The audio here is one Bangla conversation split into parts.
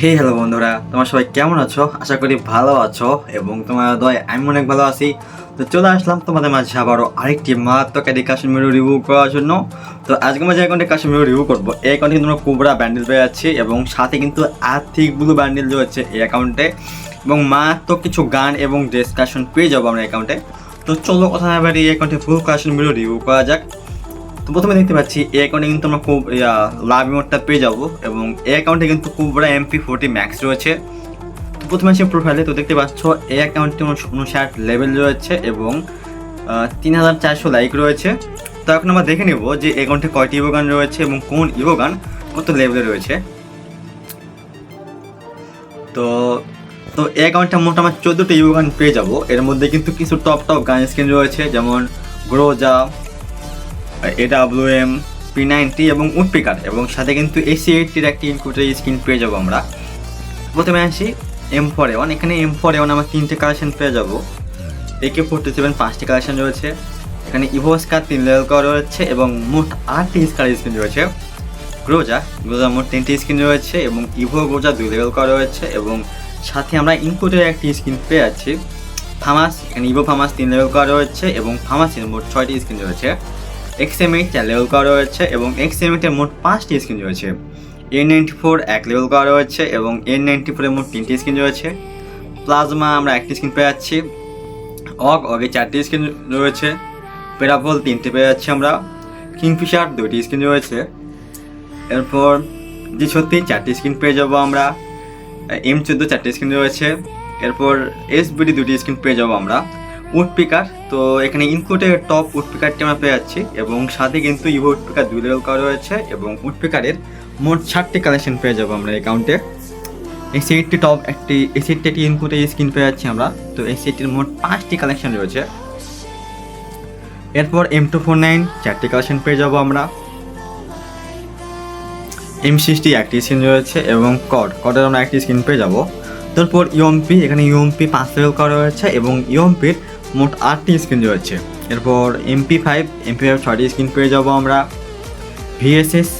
হে হ্যালো বন্ধুরা। তোমার সবাই কেমন আছো? আশা করি ভালো আছো এবং তোমার দয় আমি অনেক ভালো আছি। তো চলে আসলাম তোমাদের মাঝে আবারও আরেকটি মারাত্মক এডি কাশ্মীর রিভিউ করার জন্য। তো আজকে মাঝে অ্যাকাউন্টে কাশ্মীর রিভিউ করব, এই অ্যাকাউন্টে কিন্তু আমরা কুবরা ব্যান্ডেল পেয়ে যাচ্ছি এবং সাথে কিন্তু আর্থিক ব্লু ব্যান্ডেল রয়েছে এই অ্যাকাউন্টে এবং মারাত্মক কিছু গান এবং ডিসকাশন পেয়ে যাব আমরা অ্যাকাউন্টে তো চলো কথা না বাড়ি এই অ্যাকাউন্টে ফুল কাশ্মীর রিভিউ করা যাক। তো প্রথমে দেখতে পাচ্ছি এই অ্যাকাউন্টে কিন্তু আমরা খুব লাভ মোডটা পেয়ে যাব এবং এই অ্যাকাউন্টে কিন্তু খুব কুবরা এমপি ফোর্টি ম্যাক্স রয়েছে। তো প্রথমে আসি প্রোফাইলে তো দেখতে পাচ্ছ এই অ্যাকাউন্টটি উনষাট লেভেল রয়েছে এবং তিন হাজার চারশো লাইক রয়েছে। তো এখন আমরা দেখে নেব যে অ্যাকাউন্টে কয়টি ইভোগান রয়েছে এবং কোন ইভোগান কত লেভেলে রয়েছে। তো তো এই অ্যাকাউন্টটা মোট আমার চোদ্দোটা ইভোগান পেয়ে যাব। এর মধ্যে কিন্তু কিছু টপ টপ গান স্ক্রিন রয়েছে, যেমন Groza A W M P ninety এবং উডপিকার এবং সাথে কিন্তু এসি এইটটির একটি ইনকুটের স্ক্রিন পেয়ে যাব আমরা। প্রথমে আসি এম ফোর ওয়ান এখানে এম ফোর ওয়ান আমরা তিনটে কালেকশন পেয়ে যাব। একে ফোরটি সেভেন পাঁচটি কালেকশন রয়েছে। এখানে ইভোস্কার তিন লেভেল করা রয়েছে এবং মোট আটটি স্কার স্ক্রিন রয়েছে। গ্রোজা গ্রোজা মোট তিনটি স্ক্রিন রয়েছে এবং ইভো গ্রোজা দুই লেভেল করা রয়েছে এবং সাথে আমরা ইনপুটের একটি স্ক্রিন পেয়ে যাচ্ছি। ফামাস এখানে ইভো ফামাস তিন লেভেল করা রয়েছে এবং ফামাসের মোট ছয়টি স্ক্রিন রয়েছে। এক্সএমএইট চার লেভেল করা রয়েছে এবং এক্সএমএইটের মোট পাঁচটি স্ক্রিন রয়েছে। এন নাইনটি ফোর এক লেভেল করা রয়েছে এবং এন নাইনটি ফোরের মোট তিনটি স্ক্রিন রয়েছে। প্লাজমা আমরা একটি স্ক্রিন পেয়ে যাচ্ছি। অগ অগে চারটি স্ক্রিন রয়েছে। পেরাভল তিনটে পেয়ে যাচ্ছি আমরা। কিংফিশার দুটি স্ক্রিন রয়েছে। এরপর জি সত্যি চারটি স্ক্রিন পেয়ে যাব আমরা। এম চোদ্দ চারটি স্ক্রিন রয়েছে। এরপর এস বিডি দুটি স্ক্রিন পেয়ে যাব আমরা। উড পিকার তো এখানে ইনপুটের টপ উড পিকারটি আমরা পেয়ে যাচ্ছি এবং সাথে কিন্তু ইভো উড পিকার দুই লেভেল করা রয়েছে এবং উড পিকারের মোট ষাটটি কালেকশন পেয়ে যাব আমরা অ্যাকাউন্টে এই সেটটি টপ একটি, এই সেটটি একটি ইনপুটে স্ক্রিন পেয়ে যাচ্ছি আমরা। তো এই সেটটির মোট পাঁচটি কালেকশন রয়েছে। এরপর এম টু ফোর নাইন চারটি কালেকশন পেয়ে যাব আমরা। এম সিক্সটি একটি স্ক্রিন রয়েছে এবং কড কডের আমরা একটি স্ক্রিন পেয়ে যাব। তারপর ইউএমপি এখানে ইউএমপি পাঁচ লেভেল করা রয়েছে এবং ইউএমপির মোট আটটি স্ক্রিন রয়েছে। এরপর M P five M P five ছয়টি স্ক্রিন পেয়ে যাব আমরা। ভিএসএস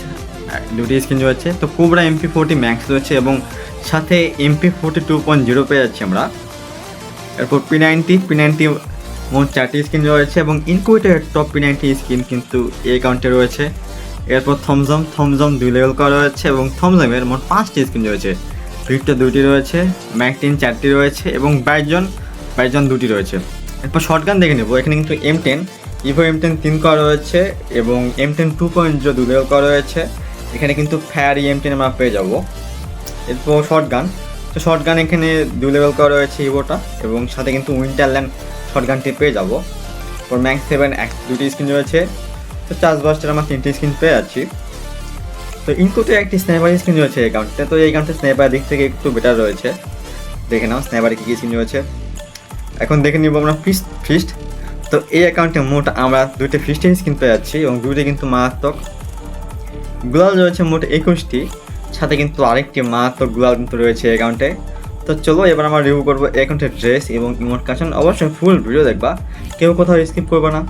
দুটি স্ক্রিন রয়েছে। তো কোবরা এমপি ফোরটি ম্যাক্স রয়েছে এবং সাথে M P forty two point zero পেয়ে যাচ্ছি আমরা। এরপর পি নাইনটি পি নাইনটি মোট চারটি স্ক্রিন রয়েছে এবং ইনকুইটের টপ পি নাইনটি স্ক্রিন কিন্তু এই অ্যাকাউন্টে রয়েছে। এরপর থমজম থমজম দুই লেভেল করা রয়েছে এবং থমজমের মোট পাঁচটি স্ক্রিন রয়েছে। ভিক্টর দুটি রয়েছে ম্যাকটিন চারটি রয়েছে এবং বাইজন বাইজন দুটি রয়েছে। এরপর শর্টগান দেখে নেব। এখানে কিন্তু M ten Evo M ten তিন করা রয়েছে এবং M ten two point zero level করা রয়েছে। এখানে কিন্তু ফ্যারি এম টেন আমরা পেয়ে যাব। এরপর শর্টগান তো শর্টগান এখানে দু লেভেল করা রয়েছে ইভোটা এবং সাথে কিন্তু উইন্টারল্যান্ড শর্টগানটি পেয়ে যাব। এরপর ম্যাক্স সেভেন এক, দুটি স্ক্রিন রয়েছে। তো চাষবাসটার আমরা তিনটি স্ক্রিন পেয়ে যাচ্ছি তো ইনপুটে একটি স্ন্যাপার স্ক্রিন রয়েছে এই অ্যাকাউন্টে তো এই অ্যাকাউন্টে স্ন্যাপার দিক থেকে একটু বেটার রয়েছে। দেখে নাও স্ন্যাপারে কী কী স্ক্রিন রয়েছে। এখন দেখে নিব আমরা ফিস্ট ফিস্ট তো এই অ্যাকাউন্টে মোট আমরা দুইটা ফিস্ট হিস কিনতে যাচ্ছি এবং দুইটা কিন্তু মারাত্মক। গুলাল রয়েছে মোট একুশটি, সাথে কিন্তু আরেকটি মারাত্মক গুলাল কিন্তু রয়েছে অ্যাকাউন্টে তো চলো এবার আমরা রিভিউ করব অ্যাকাউন্টের ড্রেস এবং ইমোট কাশন অবশ্যই ফুল ভিডিও দেখবা, কেউ কোথাও স্কিপ করবে না।